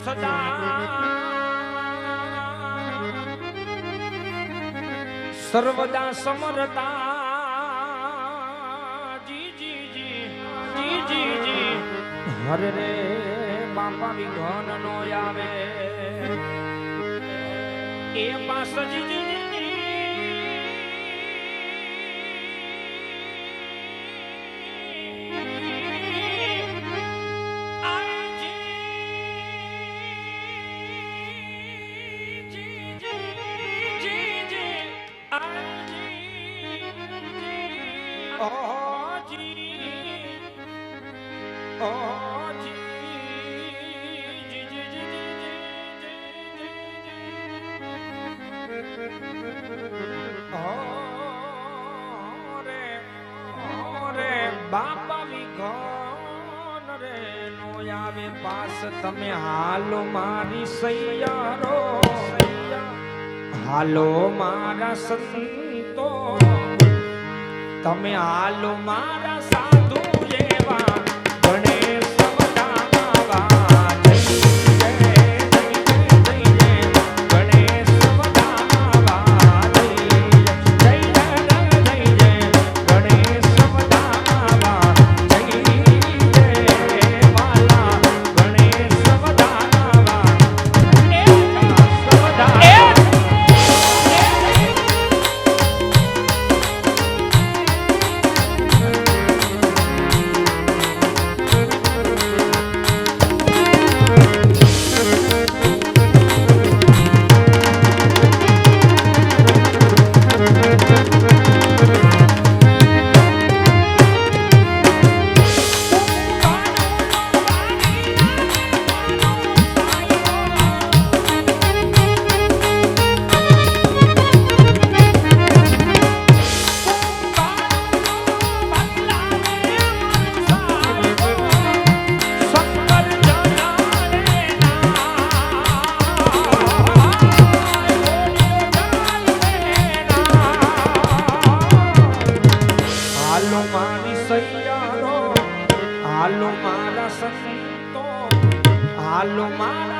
સદા સર્વદા સમરતા જી જી જી જી જી જી હર રે બાપા વિઘન નો આવે એ પાસ જી જી બાપા વિઘન રે નો આવે તમે હાલો મારી સૈયારો. હાલો મારા સંતો. તમે હાલો મારા હાલો મારા સંતો હાલો મારા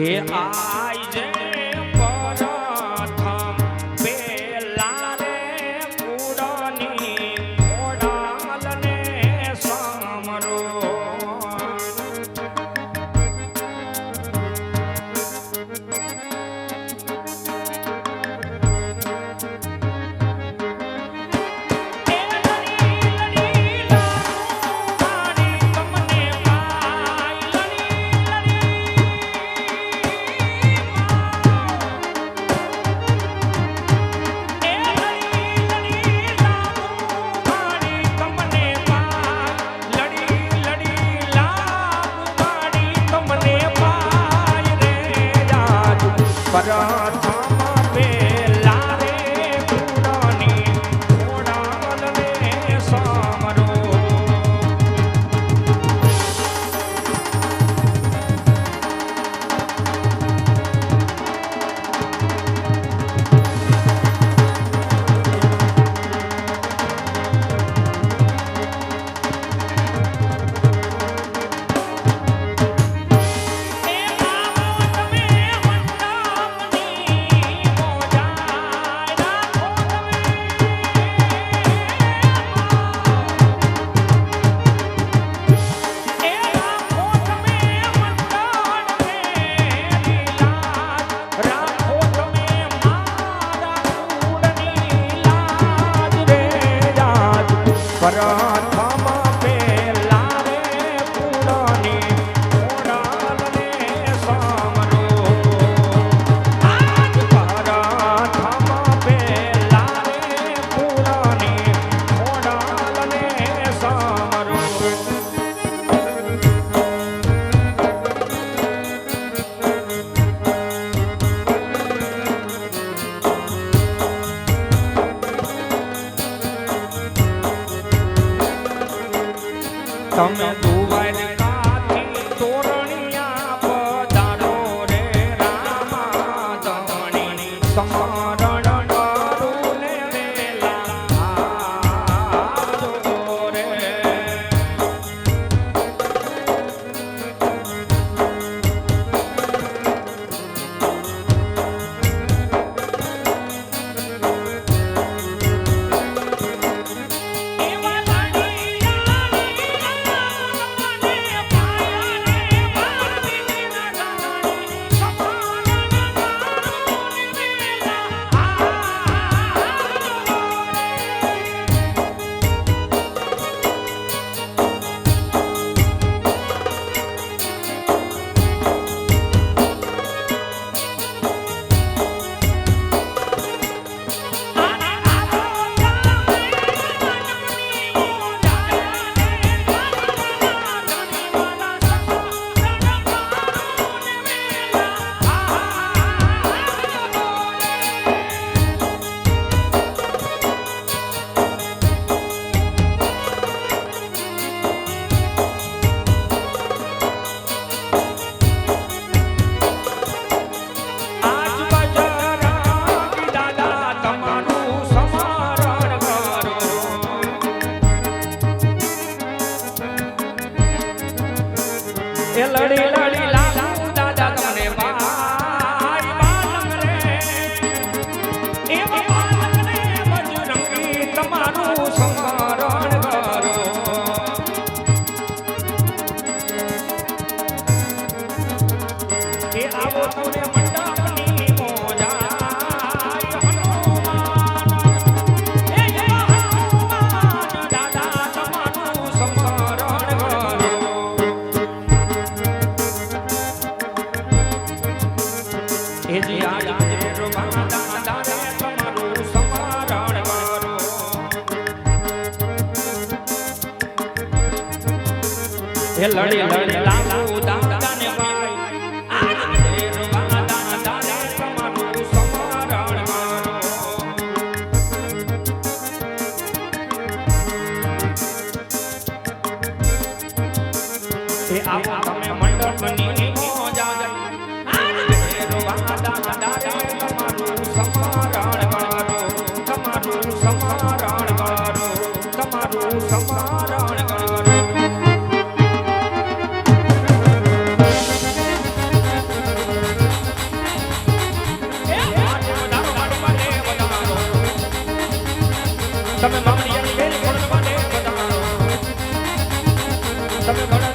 એ છે લડી. લડી લાંબુ દાદા ભાઈ આવો મંડળ બની મોજા જાય. દાદા Come on, come on.